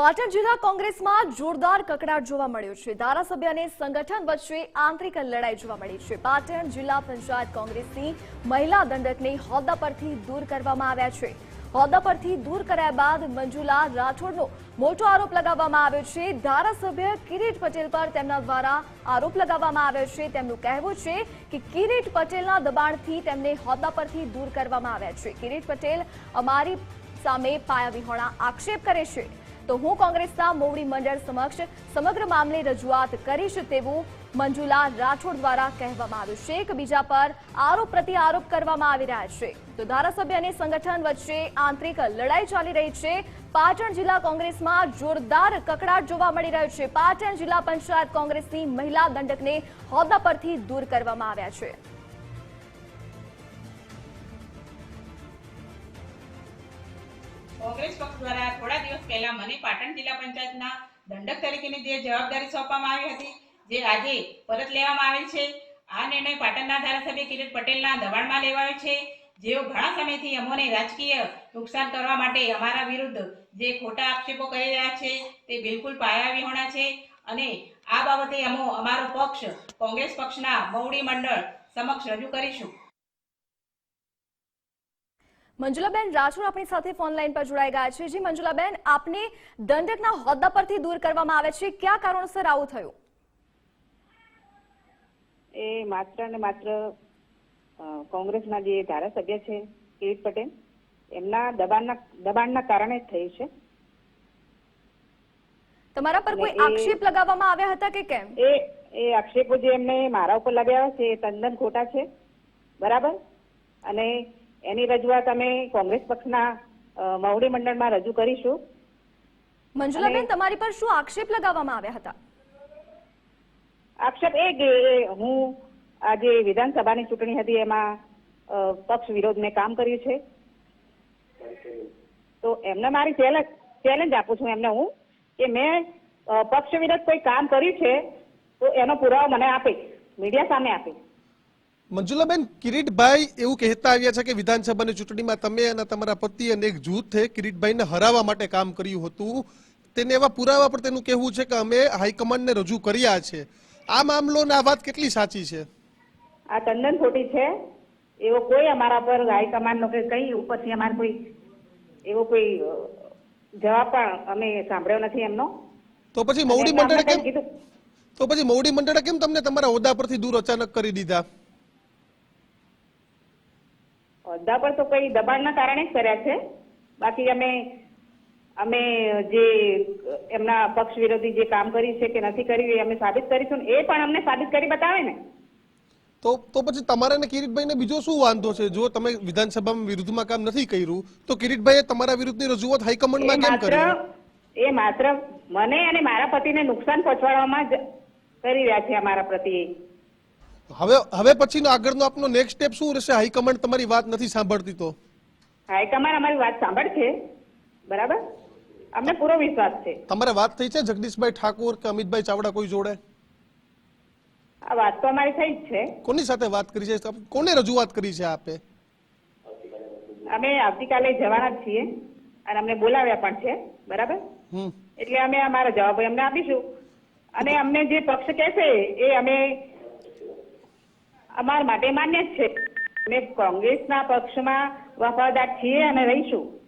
પાટણ જિલ્લા કોંગ્રેસમાં જોરદાર કકડાટ જોવા મળ્યો છે. ધારાસભ્ય અને સંગઠન વચ્ચે આંતરિક લડાઈ જોવા મળી છે. પાટણ જિલ્લા પંચાયત કોંગ્રેસની મહિલા દંડકને હોદ્દા પરથી દૂર કરવામાં આવ્યા છે. હોદ્દા પરથી દૂર કરાયા બાદ મંજુલા રાઠોડનો મોટો આરોપ લગાવવામાં આવ્યો છે. ધારાસભ્ય કિરીટ પટેલ પર તેમના દ્વારા આરોપ લગાવવામાં આવ્યો છે. તેમનું કહેવું છે કે કિરીટ પટેલના દબાણથી તેમને હોદ્દા પરથી દૂર કરવામાં આવ્યા છે. કિરીટ પટેલ અમારી સામે પાયા વિહોણા આક્ષેપ કરે છે. તો હું કોંગ્રેસના મોવડી મંડળ સમક્ષ સમગ્ર મામલે રજૂઆત કરીશ તેવું મંજુલા રાઠોડ દ્વારા કહેવામાં આવ્યું છે એકબીજા બીજા પર આરોપ પ્રતિ આરોપ કરવામાં આવી રહ્યા છે. તો ધારાસભ્ય અને સંગઠન વચ્ચે આંતરિક લડાઈ ચાલી રહી છે. પાટણ જિલ્લા કોંગ્રેસમાં જોરદાર કકડાટ જોવા મળી રહ્યો છે. પાટણ જિલ્લા પંચાયત કોંગ્રેસની મહિલા દંડકને હોદ્દા પરથી દૂર કરવામાં આવ્યા છે. કોંગ્રેસ પક્ષ દ્વારા થોડા દિવસ પહેલા મને પાટણ જિલ્લા પંચાયતના દંડક તરીકેની જે જવાબદારી સોંપવામાં આવી હતી, જે આજે પરત લેવામાં આવેલ છે, આ નિર્ણય પાટણના ધારાસભ્ય કિરીટ પટેલના દબાણમાં લેવાયો છે. જેઓ ઘણા સમયથી અમોને રાજકીય નુકસાન કરવા માટે અમારા વિરુદ્ધ જે ખોટા આક્ષેપો કરી રહ્યા છે, તે બિલકુલ પાયા વિહોણા છે. અને આ બાબતે અમો અમારો પક્ષ કોંગ્રેસ પક્ષના મવડી મંડળ સમક્ષ રજૂ કરીશું. મંજુલાબેન રાઠોડ આપણી સાથે ફોન લાઈન પર જોડાઈ ગયા છે. જી મંજુલાબેન આપને દંડકના હોદ્દા પરથી દૂર કરવામાં આવે છે. કયા કારણોસર આવું થયું? એ માત્ર ને માત્ર કોંગ્રેસના જે ધારાસભ્ય છે કિરીટ પટેલ એમના દબાણના દબાણના કારણે જ થયું છે. તમારા પર કોઈ આક્ષેપ લગાવવામાં આવ્યા હતા કે કેમ? એ એ આક્ષેપો જે એમને મારા ઉપર લગાવ્યા છે એ તદ્દન ખોટા છે. બરાબર? અને એની રજૂઆત અમે કોંગ્રેસ પક્ષના અ, મવડી મંડળમાં રજૂ કરીશું. મંજુલાબેન તમારી પર શું આક્ષેપ લગાવવામાં આવ્યા હતા? આક્ષેપ એ કે હું આજે વિધાનસભાની ચૂંટણી હતી એમાં પક્ષ વિરોધ મેં કામ કર્યું છે. તો એમને મારી ચેલેન્જ ચેલેન્જ આપું છું એમને હું કે મેં પક્ષ વિરોધ કોઈ કામ કર્યું છે તો એનો પુરાવો મને આપે મીડિયા સામે આપે. મંજુલાબેન કિરીટભાઈ એવું કહેતા આવ્યા છે કે વિધાનસભાની ચૂંટણીમાં તમે અને તમારા પતિ અને એક જૂથે કિરીટભાઈને હરાવવા માટે કામ કર્યું હતું. તેને એવા પુરાવા પર તેનું કહેવું છે કે અમે હાઈકમાન્ડને રજૂ કર્યા છે. આ મામલો ને આ વાત કેટલી સાચી છે? આ તદ્દન ખોટી છે. એવો કોઈ અમારા પર હાઈકમાન્ડનો કે કઈ ઉપરથી અમારે કોઈ એવો કોઈ જવાબ પણ અમે સાંભળ્યો નથી એમનો. તો પછી મૌડી મંડળે કેમ તો પછી મૌડી મંડળે કેમ તમને તમારા હોદ્દા પરથી દૂર અચાનક કરી દીધા? હોદ્દા પર તો કઈ દબાણના કારણે જ કર્યા છે. બાકી અમે અમે જે એમના પક્ષ વિરોધી જે કામ કર્યું છે કે નથી કર્યું એ અમે સાબિત કરીશું એ પણ અમને સાબિત કરી બતાવે ને. તો તો પછી તમારે ને કિરીટભાઈને બીજો શું વાંધો છે? જો તમે વિધાનસભામાં વિરુદ્ધમાં કામ નથી કર્યું તો કિરીટભાઈએ તમારા વિરુદ્ધની રજૂઆત હાઈકમાન્ડમાં કેમ કરી? એ માત્ર મને અને મારા પતિને નુકસાન પહોંચાડવામાં કરી રહ્યા છે અમારા પ્રત્યે હવે હવે પછીનો આગળનો આપનો નેક્સ્ટ સ્ટેપ શું રહેશે? હાઈકમાન્ડ તમારી વાત નથી સાંભળતી તો. હાઈકમાન્ડ અમારી વાત સાંભળશે બરાબર? અમને પૂરો વિશ્વાસ છે. તમારે વાત થઈ છે જગદીશભાઈ ઠાકોર કે અમિતભાઈ ચાવડા કોઈ જોડે? આ વાત તો અમારી થઈ જ છે. કોની સાથે વાત કરી છે? કોને રજૂઆત કરી છે આપે? અમે આવતીકાલે જવાના જ છીએ અને અમને બોલાવ્યા પણ છે બરાબર? એટલે અમે અમારા જવાબ અમને આપીશું. અને અમને જે પક્ષ કહેશે એ અમે અમારા માટે માન્ય જ છે. અમે કોંગ્રેસના પક્ષમાં વફાદાર છીએ અને રહીશું.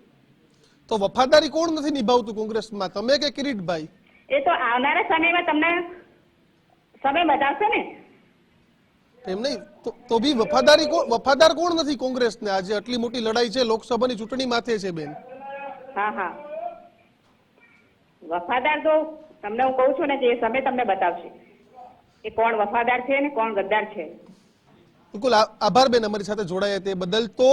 તો વફાદારી કોણ નથી નિભાવતું કોંગ્રેસમાં? તમે કે કિરીટભાઈ? એ તો આવનારા સમયમાં તમને સમય બતાવશે ને? એમ નહીં. તો- તો બી વફાદારી કોણ વફાદાર કોણ નથી કોંગ્રેસને? આજે આટલી મોટી લડાઈ છે લોકસભાની ચૂંટણી માથે છે બેન. હા હા. વફાદાર તો તમને હું કહું છું ને કે એ સમય તમને બતાવશે. કે કોણ વફાદાર છે ને કોણ ગદ્દાર છે. બિલકુલ આભાર બેન, અમારી સાથે જોડાયા તે બદલ. તો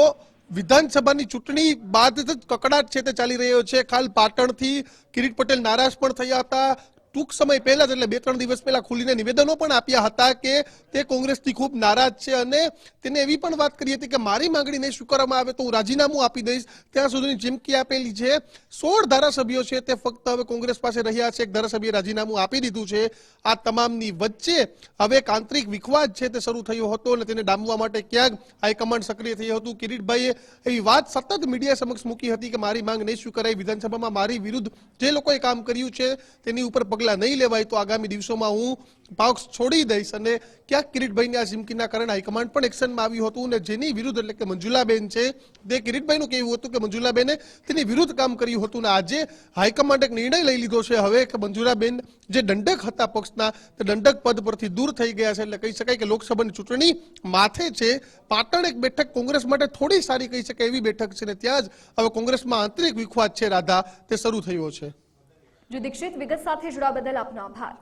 વિધાનસભાની ચૂંટણી બાદ જ કકડાટ છે તે ચાલી રહ્યો છે. ખાલ પાટણથી કિરીટ પટેલ નારાજ પણ થયા હતા. ટૂંક સમય પહેલા જ એટલે બે ત્રણ દિવસ પહેલા ખુલીને નિવેદનો પણ આપ્યા હતા કે તે કોંગ્રેસથી ખૂબ નારાજ છે અને તેને એવી પણ વાત કરી હતી કે મારી માંગણી નહીં સ્વીકારવામાં આવે તો હું રાજીનામું આપી દઈશ. ત્યાં સુધીની ચીમકી આપેલી છે. સોળ ધારાસભ્યો છે તે ફક્ત હવે કોંગ્રેસ પાસે રહ્યા છે. એક ધારાસભ્યએ રાજીનામું આપી દીધું છે. આ તમામની વચ્ચે હવે એક આંતરિક વિખવાદ છે તે શરૂ થયો હતો અને તેને ડામવા માટે ક્યાંક હાઈકમાન્ડ સક્રિય થયું હતું. કિરીટભાઈએ એવી વાત સતત મીડિયા સમક્ષ મૂકી હતી કે મારી માંગ નહીં સ્વીકારાય. વિધાનસભામાં મારી વિરુદ્ધ જે લોકોએ કામ કર્યું છે તેની ઉપર પગલાં નહીં લેવાય તો આગામી દિવસોમાં હું પક્ષ છોડી દઈશ અને ક્યાંક કિરીટભાઈની આ ચીમકીના કારણે હાઈકમાન્ડ પણ એક્શનમાં આવ્યું હતું અને જેની વિરુદ્ધ એટલે કે મંજુલાબેન છે, તે કિરીટભાઈનું કહેવું હતું કે મંજુલાબેને તેની વિરુદ્ધ કામ કર્યું હતું અને આજે હાઈકમાન્ડ એક નિર્ણય લઈ લીધો છે. હવે કે મંજુલાબેન જે દંડક હતા પક્ષના, તે દંડક પદ પરથી દૂર થઈ ગયા છે એટલે કહી શકાય કે લોકસભાની ચૂંટણી માથે છે. પાટણ એક બેઠક કોંગ્રેસ માટે થોડી સારી કહી શકાય એવી બેઠક છે ને ત્યાં જ હવે કોંગ્રેસમાં આંતરિક વિખવાદ છે રાધા, તે શરૂ થયો છે. જો દીક્ષિત વિગત સાથે જોડા બદલ આપનો આભાર